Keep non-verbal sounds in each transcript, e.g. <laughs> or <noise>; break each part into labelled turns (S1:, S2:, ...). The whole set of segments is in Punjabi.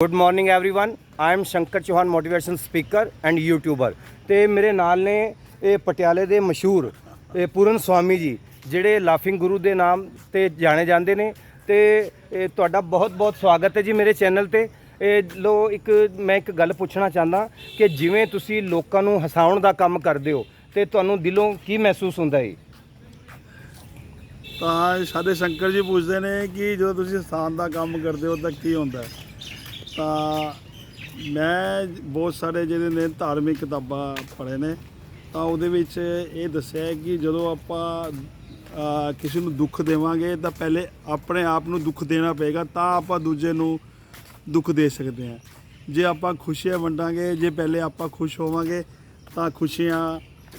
S1: Good morning everyone I am Shankar Chauhan motivation speaker and YouTuber ਤੇ ਮੇਰੇ ਨਾਲ ਨੇ ਇਹ ਪਟਿਆਲੇ ਦੇ ਮਸ਼ਹੂਰ ਇਹ ਪੂਰਨ ਸਵਾਮੀ ਜੀ ਜਿਹੜੇ ਲਾਫਿੰਗ ਗੁਰੂ ਦੇ ਨਾਮ ਤੇ ਜਾਣੇ ਜਾਂਦੇ ਨੇ ਤੇ ਇਹ ਤੁਹਾਡਾ ਬਹੁਤ ਬਹੁਤ ਸਵਾਗਤ ਹੈ ਜੀ ਮੇਰੇ ਚੈਨਲ ਤੇ ਇਹ ਲੋ ਇੱਕ ਮੈਂ ਇੱਕ ਗੱਲ ਪੁੱਛਣਾ ਚਾਹੁੰਦਾ ਕਿ ਜਿਵੇਂ ਤੁਸੀਂ ਲੋਕਾਂ ਨੂੰ ਹਸਾਉਣ ਦਾ ਕੰਮ ਕਰਦੇ ਹੋ ਤੇ ਤੁਹਾਨੂੰ ਦਿਲੋਂ ਕੀ ਮਹਿਸੂਸ ਹੁੰਦਾ ਹੈ
S2: ਤਾਂ ਸਾਡੇ ਸ਼ੰਕਰ ਜੀ ਪੁੱਛਦੇ ਨੇ ਕਿ ਜਦੋਂ ਤੁਸੀਂ ਸਥਾਨ ਦਾ ਕੰਮ ਕਰਦੇ ਹੋ ਤਾਂ ਕੀ ਹੁੰਦਾ ਹੈ? ਤਾਂ ਮੈਂ ਬਹੁਤ ਸਾਰੇ ਜਿਹੜੇ ਨੇ ਧਾਰਮਿਕ ਕਿਤਾਬਾਂ ਪੜ੍ਹੇ ਨੇ, ਤਾਂ ਉਹਦੇ ਵਿੱਚ ਇਹ ਦੱਸਿਆ ਹੈ ਕਿ ਜਦੋਂ ਆਪਾਂ ਕਿਸੇ ਨੂੰ ਦੁੱਖ ਦੇਵਾਂਗੇ ਤਾਂ ਪਹਿਲੇ ਆਪਣੇ ਆਪ ਨੂੰ ਦੁੱਖ ਦੇਣਾ ਪਏਗਾ, ਤਾਂ ਆਪਾਂ ਦੂਜੇ ਨੂੰ ਦੁੱਖ ਦੇ ਸਕਦੇ ਹਾਂ। ਜੇ ਆਪਾਂ ਖੁਸ਼ੀਆਂ ਵੰਡਾਂਗੇ, ਜੇ ਪਹਿਲੇ ਆਪਾਂ ਖੁਸ਼ ਹੋਵਾਂਗੇ, ਤਾਂ ਖੁਸ਼ੀਆਂ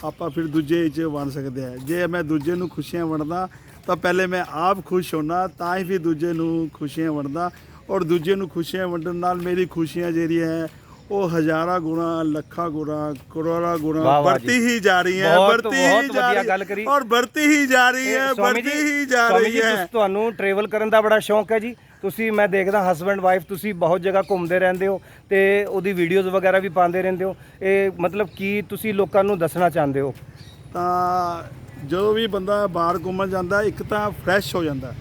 S2: ਆਪਾਂ ਫਿਰ ਦੂਜੇ 'ਚ ਵੰਡ ਸਕਦੇ ਹਾਂ। ਜੇ ਮੈਂ ਦੂਜੇ ਨੂੰ ਖੁਸ਼ੀਆਂ ਵੰਡਦਾ, ਤਾਂ ਪਹਿਲੇ ਮੈਂ ਆਪ ਖੁਸ਼ ਹੋਣਾ, ਤਾਂ ਹੀ ਫਿਰ ਦੂਜੇ ਨੂੰ ਖੁਸ਼ੀਆਂ ਵੰਡਦਾ। ਔਰ ਦੂਜੇ ਨੂੰ ਖੁਸ਼ੀਆਂ ਵੰਡਣ ਨਾਲ ਮੇਰੀ ਖੁਸ਼ੀਆਂ ਜਿਹੜੀਆਂ ਹੈ ਉਹ ਹਜ਼ਾਰਾਂ ਗੁਣਾ ਲੱਖਾਂ ਗੁਣਾ ਕਰੋੜਾਂ ਗੁਣਾ
S1: ਵਰਤੀ
S2: ਹੀ ਜਾ ਰਹੀ ਹੈ
S1: ਵਰਤੀ
S2: ਹੀ ਜਾ ਰਹੀ
S1: ਹੈ
S2: ਔਰ ਵਰਤੀ ਹੀ ਜਾ ਰਹੀ ਹੈ
S1: ਵਰਤੀ
S2: ਹੀ ਜਾ ਰਹੀ ਹੈ।
S1: ਤੁਹਾਨੂੰ ਟਰੈਵਲ ਕਰਨ ਦਾ ਬੜਾ ਸ਼ੌਂਕ ਹੈ ਜੀ। ਤੁਸੀਂ ਮੈਂ ਦੇਖਦਾ ਹਸਬੰਡ ਵਾਈਫ ਤੁਸੀਂ ਬਹੁਤ ਜਗ੍ਹਾ ਘੁੰਮਦੇ ਰਹਿੰਦੇ ਹੋ ਤੇ ਉਹਦੀ ਵੀਡੀਓਜ਼ ਵਗੈਰਾ ਵੀ ਪਾਉਂਦੇ ਰਹਿੰਦੇ ਹੋ। ਇਹ ਮਤਲਬ ਕੀ ਤੁਸੀਂ ਲੋਕਾਂ ਨੂੰ ਦੱਸਣਾ ਚਾਹੁੰਦੇ ਹੋ?
S2: ਤਾਂ ਜਦੋਂ ਵੀ ਬੰਦਾ ਬਾਹਰ ਘੁੰਮਣ ਜਾਂਦਾ ਇੱਕ ਤਾਂ ਫਰੈਸ਼ ਹੋ ਜਾਂਦਾ।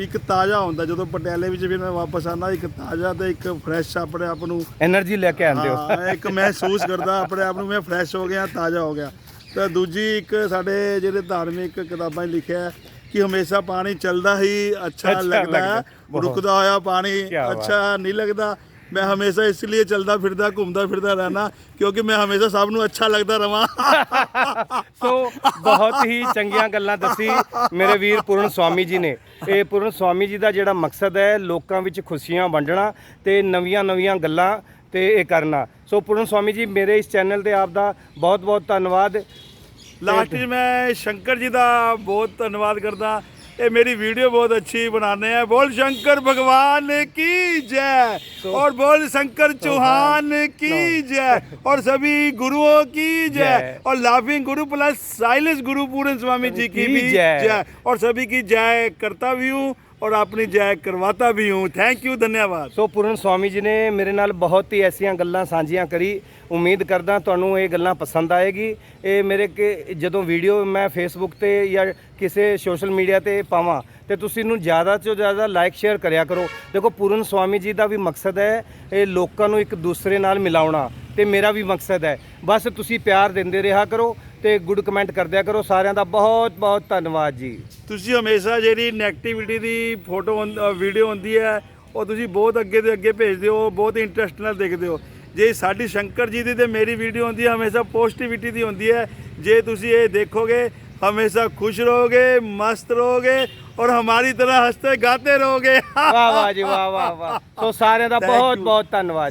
S2: ਇੱਕ ਤਾਜ਼ਾ ਹੁੰਦਾ ਜਦੋਂ ਪਟਿਆਲੇ ਵਿੱਚ ਵੀ ਮੈਂ ਵਾਪਸ ਆਉਂਦਾ ਇੱਕ ਤਾਜ਼ਾ ਤੇ ਇੱਕ ਫਰੈਸ਼ ਆਪਣੇ ਆਪ ਨੂੰ
S1: એનર્ਜੀ ਲੈ ਕੇ ਆਉਂਦੇ ਹੋ।
S2: ਇੱਕ ਮਹਿਸੂਸ ਕਰਦਾ ਆਪਣੇ ਆਪ ਨੂੰ ਮੈਂ ਫਰੈਸ਼ ਹੋ ਗਿਆ ਤਾਜ਼ਾ ਹੋ ਗਿਆ। ਤੇ ਦੂਜੀ ਇੱਕ ਸਾਡੇ ਜਿਹੜੇ ਧਾਰਮਿਕ ਕਿਤਾਬਾਂ 'ਚ ਲਿਖਿਆ ਕਿ ਹਮੇਸ਼ਾ ਪਾਣੀ ਚੱਲਦਾ ਹੀ ਅੱਛਾ ਲੱਗਦਾ ਰੁਕਦਾ ਹੋਇਆ ਪਾਣੀ ਅੱਛਾ ਨਹੀਂ ਲੱਗਦਾ। ਮੈਂ ਹਮੇਸ਼ਾ ਇਸ ਲਈ ਚੱਲਦਾ ਫਿਰਦਾ ਘੁੰਮਦਾ ਫਿਰਦਾ ਰਹਿਣਾ ਕਿਉਂਕਿ ਮੈਂ ਹਮੇਸ਼ਾ ਸਭ ਨੂੰ ਅੱਛਾ ਲੱਗਦਾ ਰਵਾਂ। <laughs>
S1: ਸੋ ਬਹੁਤ ਹੀ ਚੰਗੀਆਂ ਗੱਲਾਂ ਦੱਸੀ ਮੇਰੇ ਵੀਰ ਪੂਰਨ ਸਵਾਮੀ ਜੀ ਨੇ। ਇਹ ਪੂਰਨ ਸਵਾਮੀ ਜੀ ਦਾ ਜਿਹੜਾ ਮਕਸਦ ਹੈ ਲੋਕਾਂ ਵਿੱਚ ਖੁਸ਼ੀਆਂ ਵੰਡਣਾ ਤੇ ਨਵੀਆਂ-ਨਵੀਆਂ ਗੱਲਾਂ ਤੇ ਇਹ ਕਰਨਾ। ਸੋ ਪੂਰਨ ਸਵਾਮੀ ਜੀ, ਮੇਰੇ ਇਸ ਚੈਨਲ ਤੇ ਆਪ ਦਾ ਬਹੁਤ-ਬਹੁਤ ਧੰਨਵਾਦ।
S2: ਲਾਸਟ 'ਚ ਮੈਂ ਸ਼ੰਕਰ ਜੀ ਦਾ ਬਹੁਤ ਧੰਨਵਾਦ ਕਰਦਾ। ये मेरी वीडियो बहुत अच्छी बनाने हैं। बोल शंकर भगवान की जय। so, और बोल शंकर तो चौहान हाँ। की हाँ। जय। और सभी गुरुओं की जय। और लाफिंग गुरु प्लस साइलेंस गुरु पूरन स्वामी जी की भी
S1: जय।
S2: और सभी की जय करता भी हूँ। और अपनी जय करवाता भी हूँ थैंक यू धन्यवाद
S1: ਸੋ ਪੂਰਨ ਸਵਾਮੀ ਜੀ ਨੇ ਮੇਰੇ ਨਾਲ ਬਹੁਤ ਹੀ ਐਸੀਆਂ ਗੱਲਾਂ ਸਾਂਝੀਆਂ ਕਰੀ ਉਮੀਦ ਕਰਦਾ ਤੁਹਾਨੂੰ ਇਹ ਗੱਲਾਂ ਪਸੰਦ ਆਏਗੀ ਇਹ ਮੇਰੇ ਕਿ ਜਦੋਂ ਵੀਡੀਓ ਮੈਂ ਫੇਸਬੁੱਕ ਤੇ ਜਾਂ ਕਿਸੇ ਸੋਸ਼ਲ ਮੀਡੀਆ ਤੇ ਪਾਵਾਂ ਤੇ ਤੁਸੀਂ ਇਹਨੂੰ ਜ਼ਿਆਦਾ ਤੋਂ ਜ਼ਿਆਦਾ ਲਾਈਕ ਸ਼ੇਅਰ ਕਰਿਆ ਕਰੋ ਦੇਖੋ ਪੂਰਨ ਸਵਾਮੀ ਜੀ ਦਾ ਵੀ ਮਕਸਦ ਹੈ ਇਹ ਲੋਕਾਂ ਨੂੰ ਇੱਕ ਦੂਸਰੇ ਨਾਲ ਮਿਲਾਉਣਾ ਤੇ ਮੇਰਾ ਵੀ ਮਕਸਦ ਹੈ ਬਸ ਤੁਸੀਂ ਪਿਆਰ ਦਿੰਦੇ ਰਿਹਾ ਕਰੋ ਤੇ ਗੁੱਡ ਕਮੈਂਟ ਕਰਦਿਆ ਕਰੋ। ਸਾਰਿਆਂ ਦਾ ਬਹੁਤ ਬਹੁਤ ਧੰਨਵਾਦ ਜੀ।
S2: ਤੁਸੀਂ ਹਮੇਸ਼ਾ ਜਿਹੜੀ ਨੈਗੇਟਿਵਿਟੀ ਦੀ ਫੋਟੋ ਵੀਡੀਓ ਹੁੰਦੀ ਹੈ ਉਹ ਤੁਸੀਂ ਬਹੁਤ ਅੱਗੇ ਦੇ ਅੱਗੇ ਭੇਜਦੇ ਹੋ ਬਹੁਤ ਇੰਟਰਸਟ ਨਾਲ ਦੇਖਦੇ ਹੋ। ਜੇ ਸਾਡੀ ਸ਼ੰਕਰ ਜੀ ਦੀ ਤੇ ਮੇਰੀ ਵੀਡੀਓ ਹੁੰਦੀ ਹੈ ਹਮੇਸ਼ਾ ਪੋਜ਼ਿਟਿਵਿਟੀ ਦੀ ਹੁੰਦੀ ਹੈ। ਜੇ ਤੁਸੀਂ ਇਹ ਦੇਖੋਗੇ ਹਮੇਸ਼ਾ ਖੁਸ਼ ਰਹੋਗੇ ਮਸਤ ਰਹੋਗੇ ਔਰ ਹਮਾਰੀ ਤਰ੍ਹਾਂ ਹੱਸਤੇ ਗਾਤੇ ਰਹੋਗੇ।
S1: ਵਾਹ ਵਾਹ ਜੀ ਵਾਹ ਵਾਹ ਵਾਹ। <laughs> ਸੋ ਸਾਰਿਆਂ ਦਾ. ਬਹੁਤ ਬਹੁਤ ਧੰਨਵਾਦ।